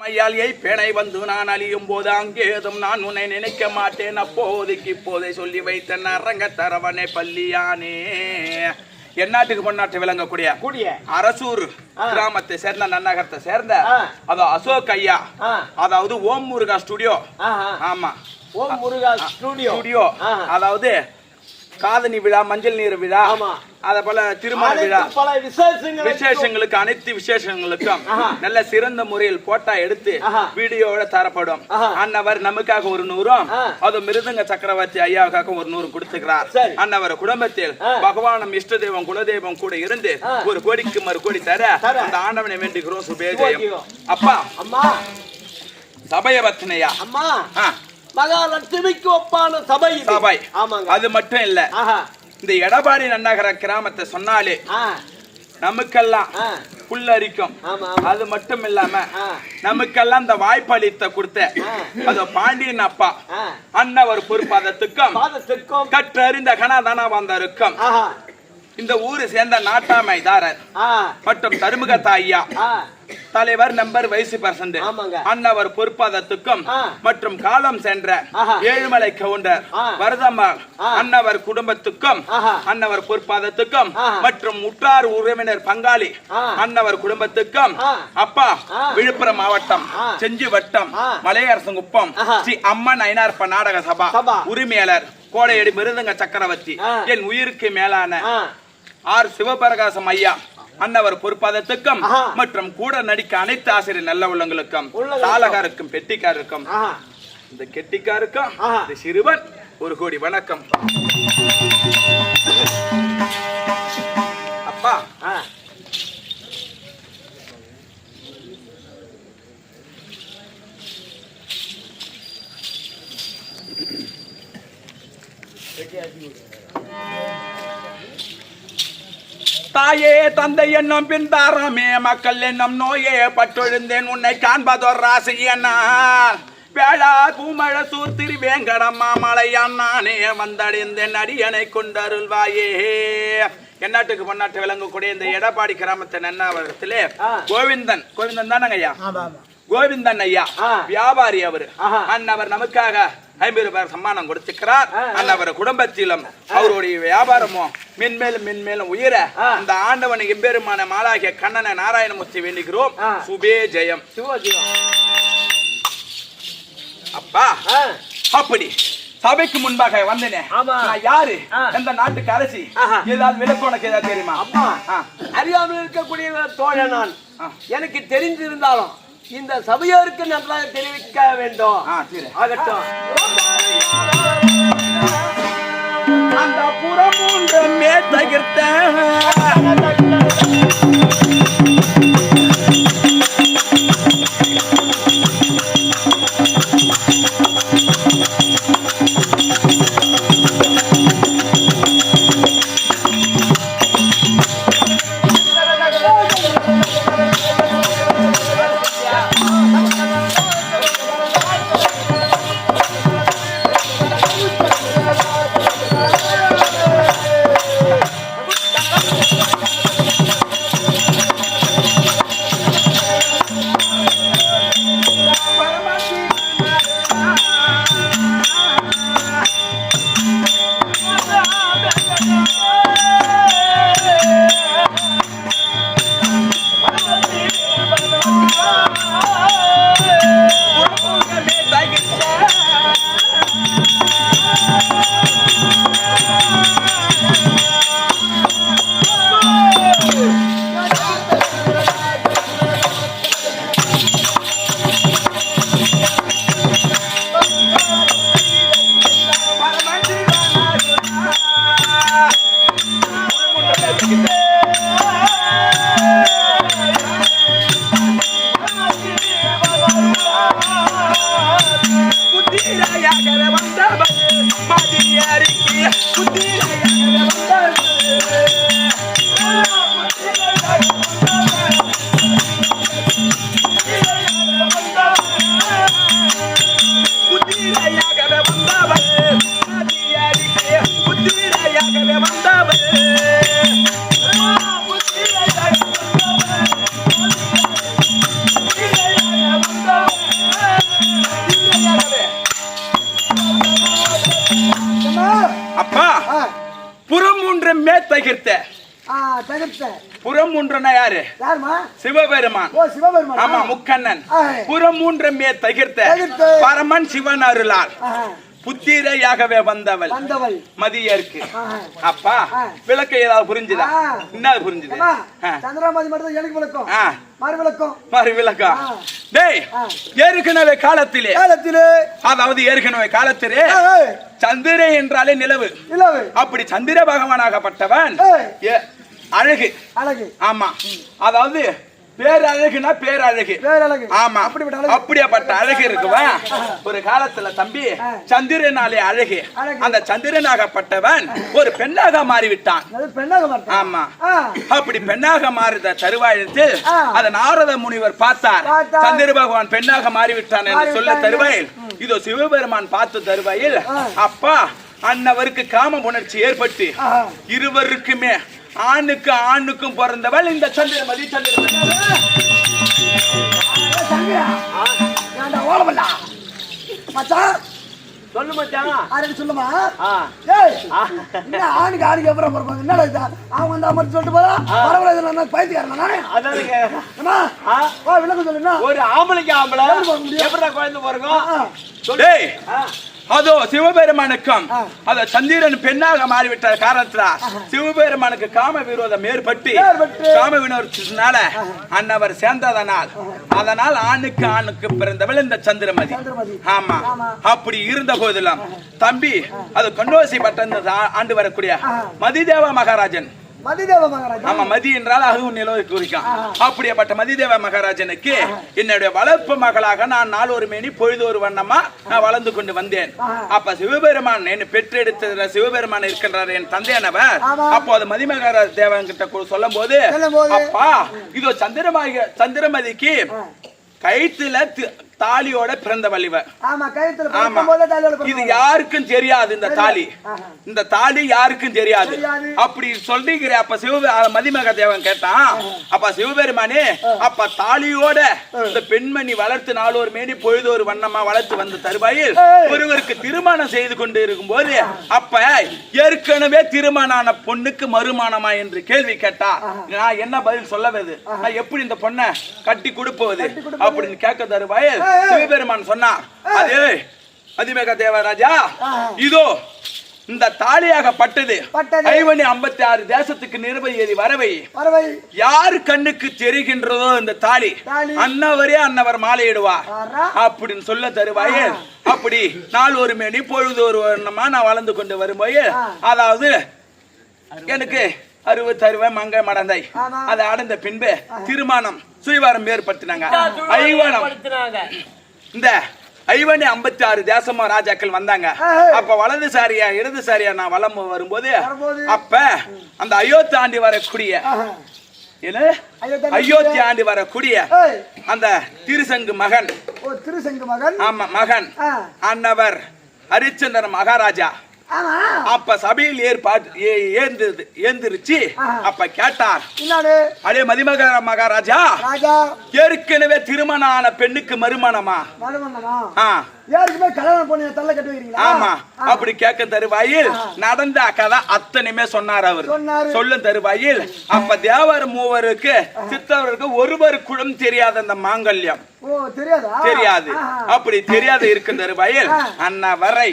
மையாலியை பேணை வந்து நான் அழியும் போது அங்கேதும் நான் உன்னை நினைக்க மாட்டேன் அப்போதைக்கு இப்போதை சொல்லி வைத்த அரங்க தரவனே பள்ளியானே எந்நாட்டுக்கு பொன்னாட்டு விளங்கக்கூடிய கூடிய அரசூர். கிராமத்தை சேர்ந்த நன்னகரத்தை சேர்ந்த. அதோ அசோக் ஐயா. அதாவது ஓம் முருகா ஸ்டுடியோ. ஆமா ஓம் முருகா ஸ்டுடியோ ஸ்டுடியோ. அதாவது காதணி விழா மஞ்சள் நீர் விழா. அத போல திருமண விழா அனைத்து பல விசேஷங்கள் விசேஷங்களுக்கு அனைத்து விசேஷங்களுக்கும். நல்ல சிறந்த முறையில் போட்டா எடுத்து ஆஹா. வீடியோவோட தரப்படும். அன்னவர் நமக்காக ஒரு நூறும். அது மிருதங்க சக்கரவர்த்தி ஐயாவுக்காக ஒரு நூறு கொடுத்துக்கிறார். அன்னவர் குடும்பத்தில். பகவானும் இஷ்ட தெய்வம் குலதெய்வம் கூட இருந்து. ஒரு கோடிக்கு மறு கோடி தர. அந்த ஆண்டவனை வேண்டுகிறோம் சுபேஜயம். அப்பா அம்மா சபயவர்த்தனையா அம்மா ஆ, மகாலட்சுமிக்கு ஒப்பான சபை. சபை. ஆமாங்க. அது மட்டும் இல்ல. இந்த எடப்பாடி நன்னகர கிராமத்தை சொன்னாலே நமக்கெல்லாம் புல்லரிக்கும். அது மட்டும் இல்லாம நமக்கெல்லாம் இந்த வாய்ப்பளித்த கொடுத்த. அது பாண்டியன் அப்பா அன்னவர் பொறுப்பாதத்துக்கும் கற்றறிந்த கணாதன வந்தருக்கும். இந்த ஊரு சேர்ந்த நாட்டாமைதாரர் மற்றும் தருமுகத்தா ஐயா ஆ. தலைவர் நம்பர் வைஸ் பர்சன்ட். அன்னவர் பொறுப்பாதத்துக்கும். மற்றும் காலம் சென்ற. ஏழுமலை கவுண்டர். வரதம்மாள். அன்னவர் குடும்பத்துக்கும். அன்னவர் பொறுப்பாதத்துக்கும் ஆஹா. மற்றும் உற்றார் உறவினர் பங்காளி. அன்னவர் குடும்பத்துக்கும். அப்பா. விழுப்புரம் மாவட்டம். செஞ்சி வட்டம். மலையரசங்குப்பம். ஸ்ரீ அம்மன் ஐனார்ப்ப நாடக சபா. உரிமையாளர் கோடையடி மிருதங்க சக்கரவர்த்தி. என் உயிருக்கு மேலான ஆர் சிவபிரகாசம் ஐயா அன்னவர் பொறுப்பாதத்துக்கும். மற்றும் கூட நடிக்க அனைத்து ஆசிரியர் நல்ல உள்ளங்களுக்கும். சாலகாருக்கும் பெட்டிக்காருக்கும் இந்த கெட்டிக்காருக்கும் சிறுவன் ஒரு கோடி வணக்கம் தாயே தந்தை என்னும் பின் தாரமே மக்கள் என்னும் நோயே பட்டொழுந்தேன் உன்னை காண்பதோர் ராசி என்னால் வேளா பூமழ சூத்திரி வேங்கடம்மா மலையான் நானே வந்தடைந்தேன் அடியனை கொண்டருள்வாயே. எந்நாட்டுக்கு பன்னாட்டு விளங்கக்கூடிய இந்த எடப்பாடி கிராமத்தை நன்னாவரத்திலே ஆ. கோவிந்தன். கோவிந்தன் தானங்க ஐயா கோவிந்தன் ஐயா. வியாபாரி அவரு. அன்னவர் நமக்காக ஐம்பது பேர் சம்மானம் கொடுத்துக்கிறார். அன்னவர் குடும்பத்திலும் அவருடைய வியாபாரமும் மென்மேலும் மென்மேலும் உயர. அந்த ஆண்டவனை எம்பெருமான மாலாகிய கண்ணனை நாராயணமூர்த்தி வேண்டுகிறோம். சுபே ஜெயம் அப்பா அப்படி சபைக்கு முன்பாக வந்தேனே யாரு. எந்த நாட்டுக்கு அரசி. ஏதாவது விளக்கு உனக்கு ஏதாவது தெரியுமா அம்மா. அறியாமல் இருக்கக்கூடிய தோழன் நான். எனக்கு தெரிந்திருந்தாலும் இந்த சபையோருக்கு நன்றாக தெரிவிக்க வேண்டும். ஆகட்டும். அந்த புறமூன்று மே தகிர்த்த புறம் தகிர்த்த. புறம் ஒன்றுனா யாரு? சிவபெருமான்? ஆமா முக்கண்ணன். புறம் மூன்று மே தகிர்த்த. பரமன் சிவன் அருளால் புத்திரையாகவே வந்தவள். வந்தவள். மதியருக்கு. அப்பா. விளக்க ஏதாவது புரிஞ்சுதா. என்ன புரிஞ்சுது. சந்திரமாதி மட்டும் எனக்கு விளக்கம். ஏற்கனவே காலத்திலே. காலத்திலே. அதாவது ஏற்கனவே காலத்திலே சந்திரே என்றாலே நிலவு. நிலவு. அப்படி சந்திர பகவானாகப்பட்டவன் அழகு. அழகு. ஆமா. அதாவது பேரழகுனா பேரழகு பேரழகு ஆமா அப்படிப்பட்ட அழகு அப்படியாப்பட்ட அழகு இருக்குவா ஒரு காலத்துல தம்பி. சந்திரனாலே அழகு. அந்த சந்திரனாகப்பட்டவன் ஒரு பெண்ணாக மாறிவிட்டான் ஆமா அப்படி பெண்ணாக மாறித தருவாயத்தில். அதை நாரத முனிவர் பார்த்தார். சந்திர பகவான் பெண்ணாக மாறிவிட்டான் என்று சொல்ல. தருவாயில் இதோ சிவபெருமான் பார்த்து தருவாயில். அப்பா அன்னவருக்கு காம உணர்ச்சி ஏற்பட்டு. இருவருக்குமே ஆணுக்கு ஆணுக்கும் பிறந்தவள் இந்த சந்திரமதி சந்திரமதி? மச்சான், சொல்லு மச்சான். ஆரம்பி சொல்லுமா? ஏய், ஆணுக்கு ஆணுக்கு அப்புறம் பிறப்பாங்க என்னடா இது? அவன் வந்து மட்டும் சொல்லிட்டு போறா? பரவாயில்ல இது நான் பைத்தியக்காரன் நானே அதான் கேக்குறேன். அம்மா ஆ. வா விளக்கம் சொல்லு என்ன? ஒரு ஆம்பளைக்கு ஆம்பளை. எப்படி குழந்தை பிறக்கும்? ஆ. அதோ சிவபெருமானுக்கும். அத சந்திரன் பெண்ணாக மாறிவிட்ட காரணத்துல சிவபெருமானுக்கு காம விரோதம் ஏற்பட்டு. காம வினோதத்தினால அன்னவர் சேர்ந்ததனால் அதனால் ஆணுக்கு ஆணுக்கு பிறந்தவள் இந்த சந்திரமதி. ஆமா. அப்படி இருந்த போதிலும் தம்பி அது கொண்டோசி பட்டம் ஆண்டு வரக்கூடிய. மதிதேவ மகாராஜன் மதிதேவ மகாராஜா ஆமா மதி என்றால் அதுவும் நிலவை குறிக்கும். அப்படியாப்பட்ட மதிதேவ மகாராஜனுக்கு என்னுடைய வளர்ப்பு மகளாக நான் நாள் ஒரு மேனி பொழுது ஒரு வண்ணமா நான் வளர்ந்து கொண்டு வந்தேன். அப்ப சிவபெருமான் என்னை பெற்றெடுத்த சிவபெருமான் இருக்கின்றார் என் தந்தையானவர் ஆமா. அப்போ அது மதிமகார தேவன் கிட்ட சொல்லும் போது அப்பா இதோ சந்திரமாக சந்திரமதிக்கு ஆ. தாலியோட பிறந்த வலிவர் ஆமா கயித்துல ஆமா பிறக்கும் போதே தலையோட இது. யாருக்கும் தெரியாது இந்த தாலி. இந்த தாலி யாருக்கும் தெரியாது. அப்படி சொல்றீங்கிற அப்ப சிவ மதிமக தேவன் கேட்டான் அப்ப சிவபெருமானே அப்ப தாலியோட இந்த பெண்மணி வளர்த்து நாளொரு மேனி பொழுது ஒரு வண்ணமா வளர்த்து வந்த தருவாயில். ஒருவருக்கு திருமணம் செய்து கொண்டு இருக்கும்போது அப்ப ஏற்கனவே திருமணான பொண்ணுக்கு மறுமானமா என்று கேள்வி கேட்டா நான் என்ன பதில் சொல்லவது நான் எப்படி இந்த பொண்ணை கட்டி கொடுப்பது? அப்படின்னு கேட்க தருவாயில். சிவபெருமான் சொன்னார் அதே அதிமேக தேவராஜா. இதோ இந்த தாலியாக பட்டது. ஐவனி ஐம்பத்தி ஆறு தேசத்துக்கு நிர்வகியதி வரவை யார் கண்ணுக்கு தெரிகின்றதோ இந்த தாலி. அன்னவரே அன்னவர் மாலையிடுவார் ஆறா. அப்படின்னு சொல்ல தருவாயே அப்படி நாள் ஒரு மேனி பொழுது ஒரு வண்ணமா நான் வளர்ந்து கொண்டு வரும்போது. அதாவது எனக்கு அறுபத்தறுவை மங்கை மடந்தை. அதை அடைந்த பின்பு திருமணம் சுயவாரம் ஏற்படுத்தினாங்க. ஐவனம். படுத்துனாங்க இந்த ஐவனி ஐம்பத்தி ஆறு தேசமா ராஜாக்கள் வந்தாங்க. அப்ப வலதுசாரியா இடதுசாரியா நான் வலம் வரும்போது. அப்ப அந்த அயோத்தி ஆண்டி வரக்கூடிய அயோத்தி ஆண்டி வரக்கூடிய அந்த திருசங்கு மகன். திருசங்கு மகன்? ஆமா மகன். அன்னவர் ஹரிச்சந்திரன் மகாராஜா. அப்ப சபையில் ஏற்பாடு ஏந்திருது ஏந்திருச்சு. அப்ப கேட்டார் அடே மதிமக மகாராஜா ராஜா. ஏற்கனவே திருமணம் ஆன பெண்ணுக்கு மறுமணமா? யாருக்குமே கல்யாணம் பண்ணி தள்ள கட்டி வைக்கிறீங்களா ஆமா. அப்படி கேட்க தருவாயில் நடந்த கதை அத்தனையுமே சொன்னார் அவர். சொல்லும் தருவாயில் அப்ப தேவர் மூவருக்கு சித்தவருக்கு ஒருவர் குளம் தெரியாத அந்த மாங்கல்யம். தெரியாதா. அப்படி தெரியாத இருக்கும் தருவாயில். அண்ணா வரை.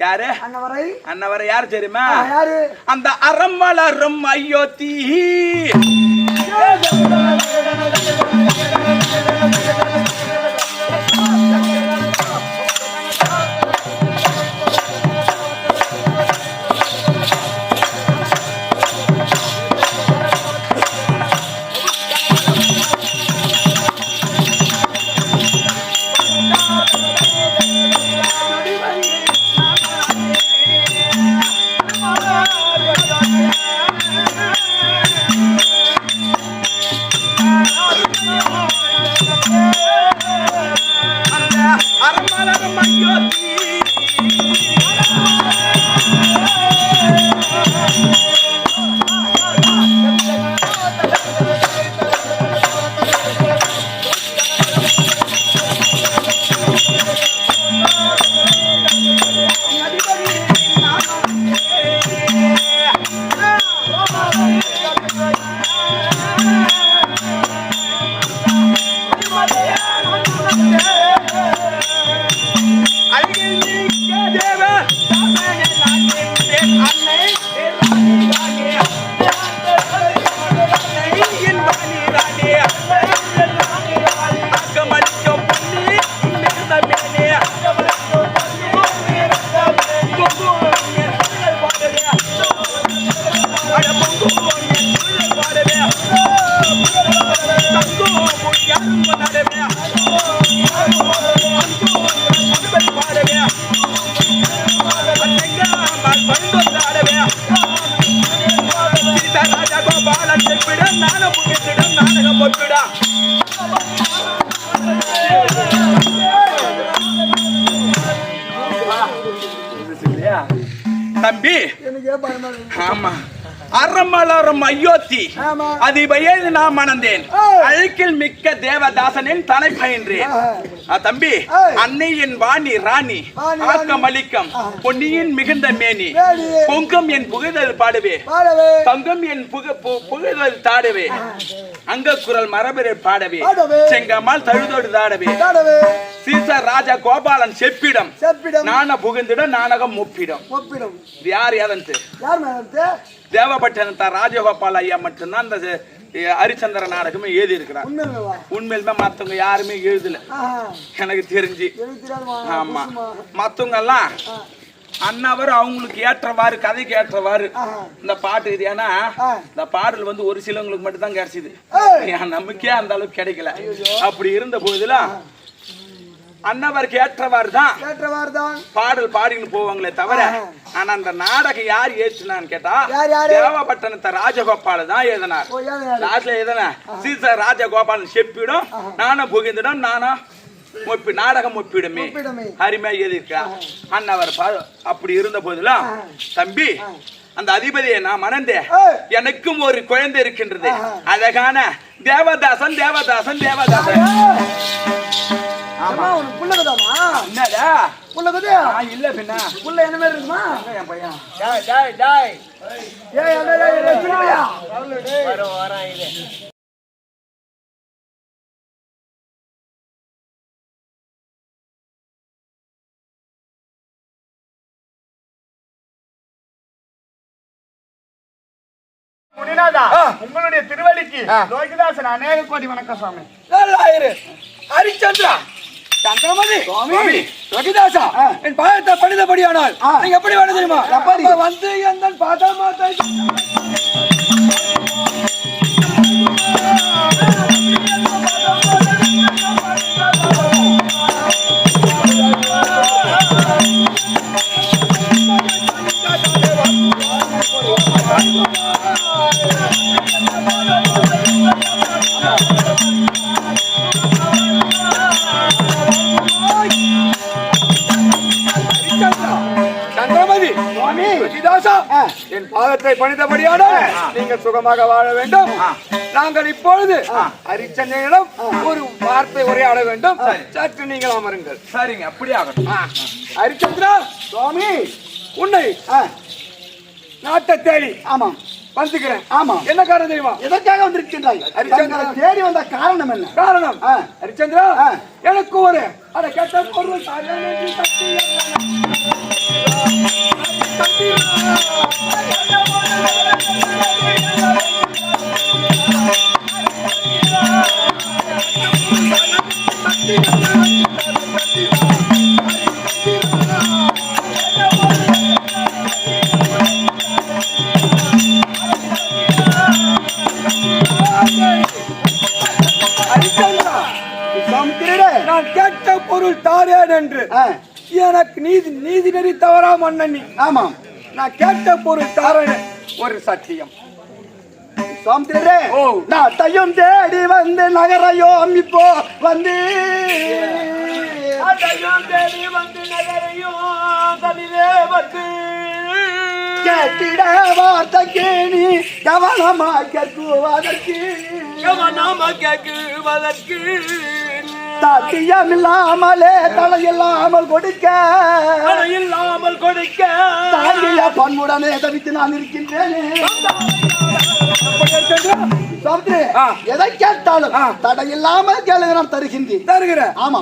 யாரு அன்னவரை அண்ணா வரை யார் தெரியுமா யாரு அந்த அறமலரும் அயோத்தி அந்த அறமலரும் அயோத்தி. ஆமா. அது வயது நான் மணந்தேன். அழுக்கில் மிக்க தேவதாசனின் தலை பயின்றேன். தம்பி. அன்னையின் வாணி ராணி ஆக்கம். அளிக்கம். பொன்னியின் மிகுந்த மேனி. பொங்கம் என் புகுதல் பாடுவே. தங்கம் என் புக புகுதல் தாடுவே. அங்க குரல் மரபிரை பாடவே. செங்கம்மாள் தழுதோடு தாடவே. சீசர் ராஜா கோபாலன் செப்பிடம். செப்பிடம். நாண புகுந்திடம் நாடகம் முப்பிடம் ஒப்பிடும். யார் யாதன்ட்டு? யார் மேடம் தேவபட்டனத்தா ராஜகோபால் ஐயா மட்டும்தான் அந்த ஹரிச்சந்திர நாடகமே எழுதி இருக்கிறார் உண்மையிலுமே மத்தவங்க யாருமே எழுதல. எனக்கு தெரிஞ்சு. ஆமா. மத்தவங்க எல்லாம் அன்னவர் அவங்களுக்கு ஏற்றவாறு கதைக்கு ஏற்றவாறு. இந்த பாட்டு இது. ஏன்னா. இந்த பாடல் வந்து ஒரு சிலவங்களுக்கு மட்டும் தான் கிடைச்சது நமக்கே அந்த அளவுக்கு கிடைக்கல. அப்படி இருந்த போதுல அன்னவருக்கு ஏற்றவாறு தான் கேட்டவாறு தான் பாடல் பாடின்னு போவாங்களே தவிர. ஆனா அந்த நாடகம் யார் ஏற்றுனான்னு கேட்டா? தேவபட்டணத்தை ராஜகோபால தான் எழுதினார். லாஸ்ட்ல எதனா சீசா ராஜகோபாலன் செப்பிடும் நானும் புகிந்திடம் நானும் ஒப்பி நாடகம் ஒப்பிடுமே. அருமையா எழுதியிருக்கா அண்ணவர் அப்படி இருந்த போதிலும் தம்பி அந்த அதிபதியை நான் மணந்தேன். எனக்கும் ஒரு குழந்தை இருக்கின்றது. அழகான தேவதாசன் தேவதாசன் தேவதாசன். ஆமா. உனக்கு புள்ள கதாமா என்னடா? புள்ள கதையா நான் இல்ல பின்ன. புள்ள என்ன மாதிரி இருக்குமா? என் பையன். டாய் டாய் டாய் ஏய் ஏய், ஏய், ஏய், சொல்லுயா வரோம் வரோம் இது. முனிநாதா உங்களுடைய திருவடிக்கு லோகிதாசன் அநேக கோடி வணக்கம் சுவாமி. நல்லாயிரு ஹரிச்சந்திரா சந்திரமதி சுவாமி ரவிதாசா என் பாயத்தை படித்தபடியானால் நீங்க எப்படி வேணும் தெரியுமா? வந்து எந்த சந்திரமதி என் பாதத்தை பணித்தபடியானால் நீங்கள் சுகமாக வாழ வேண்டும். நாங்கள் இப்பொழுது ஹரிச்சந்திரனிடம் ஒரு வார்த்தை உரையாட வேண்டும். சற்று நீங்கள் அமருங்கள். சரிங்க அப்படியே ஆகட்டும். ஹரிச்சந்திரா சுவாமி உன்னை நாட்டை தேடி ஆமாம். வந்துக்கிறேன். ஆமா என்ன காரணம் தெரியுமா? எதற்காக வந்திருக்கின்றாய்? ஹரிச்சந்திரா தேடி வந்த காரணம் என்ன? காரணம். ஹரிச்சந்திரா எனக்கு ஒரு அட கேட்ட பொருள் தாயானது சுவாமித்திரரே நான் கேட்ட பொருள் தாரேன் என்று. எனக்கு நீதி நீதி நெறி தவறா மன்னன் நீ. ஆமாம். நான் கேட்ட பொருள் தாரேன். ஒரு சத்தியம். ஓ. நாட்டையும் தேடி வந்து நகரையும் இப்போ வந்து. தேடி வந்து நகரையும் தனிலே வந்து. கேட்டிட வார்த்தைக்கு நீ கவனமா கேட்குவதற்கு. நாம கேட்குவதற்கு. சாத்தியம் இல்லாமலே தலையில்லாமல் கொடுக்க. இல்லாமல் கொடுக்க. தாங்கிய பண்புடனே தவித்து நான் இருக்கின்றேனே. எதை கேட்டாலும். தடை இல்லாமல் கேளுங்க நான் தருகின்றேன். தருகிறேன். ஆமா.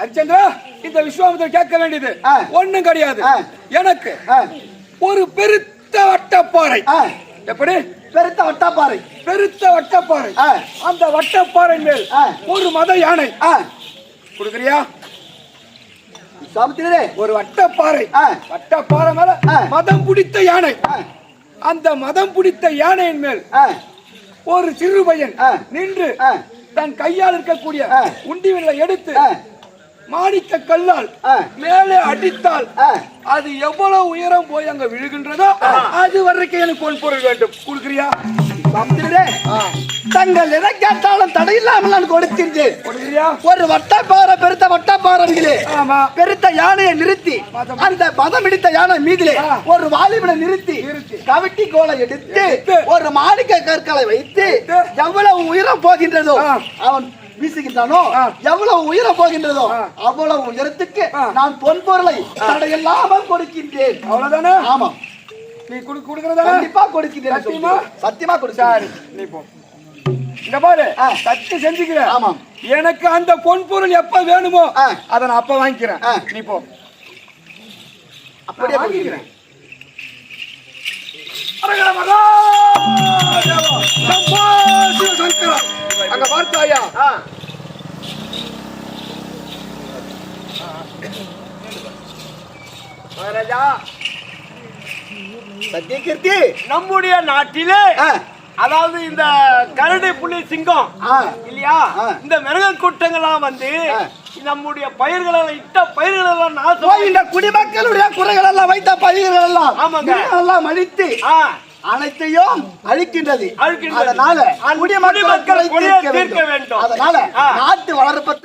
ஹரிச்சந்திரா இந்த விஸ்வாமித்திரர் கேட்க வேண்டியது. ஒண்ணும் கிடையாது. எனக்கு ஒரு பெருத்த வட்டப்பாறை. எப்படி? பெருத்த வட்டாப்பாறை பெருத்த வட்டப்பாறை. அந்த வட்டப்பாறை மேல். ஒரு மத யானை கொடுக்குறியா சாவித்திரியே ஒரு வட்டப்பாறை. வட்டப்பாறை மேல. மதம் பிடித்த யானை. அந்த மதம் பிடித்த யானையின் மேல் ஒரு சிறு பையன். நின்று. தன் கையால் இருக்கக்கூடிய. உண்டிவில்லை எடுத்து. மாணிக்க கல்லால். மேலே அடித்தால். அது எவ்வளவு உயரம் போய் அங்க விழுகின்றதோ அது வரைக்கும் எனக்கு பொன் பொருள் வேண்டும் கொடுக்குறியா. தங்கள் எதை கேட்டாலும் தடையில்லாமல் நான் கொடுக்குறியா ஒரு வட்டப்பாறை பெருத்த வட்டப்பாறைகளே ஆமா பெருத்த யானையை நிறுத்தி அந்த மதம் இடித்த யானை மீதிலே. ஒரு வாலிபனை நிறுத்தி நிறுத்தி. கவிட்டி கோலை எடுத்து. ஒரு மாணிக்க கற்களை வைத்து. எவ்வளவு உயரம் போகின்றதோ. அவன் வீசுகின்றானோ. எவ்வளவு உயரம் போகின்றதோ. அவ்வளவு உயரத்துக்கு. நான் பொன் பொருளை தடையில்லாமல் கொடுக்கின்றேன் அவ்வளவுதானே ஆமா நீ குடு கொடுக்கறதா கண்டிப்பா கொடுக்கின்றேன் சத்தியமா? சத்தியமா கொடுக்கிறேன் நீ போ இந்த பாரு. சத்தி செஞ்சுக்கிறேன் ஆமாம். எனக்கு அந்த பொன் பொருள் எப்ப வேணுமோ. அதை நான் அப்ப வாங்கிக்கிறேன். நீ போ அப்படியே கொடுக்கிறேன் சங்கரா. அங்க பார்த்தாயா மகாராஜா சத்தியகீர்த்தி நம்முடைய நாட்டிலே. அதாவது இந்த கரடி புலி சிங்கம். இல்லையா. இந்த மிருக கூட்டங்கள்லாம் வந்து. நம்முடைய பயிர்களெல்லாம் இட்ட பயிர்களெல்லாம் நாசம் போய் இந்த குடிமக்களுடைய குறைகள் எல்லாம் வைத்த பயிர்கள் எல்லாம் ஆமாங்க. எல்லாம் அழித்து அனைத்தையும் அழிக்கின்றது. அதனால குடிமக்கள் தீர்க்க வேண்டும். அதனால. நாட்டு வளர்ப்பத்தை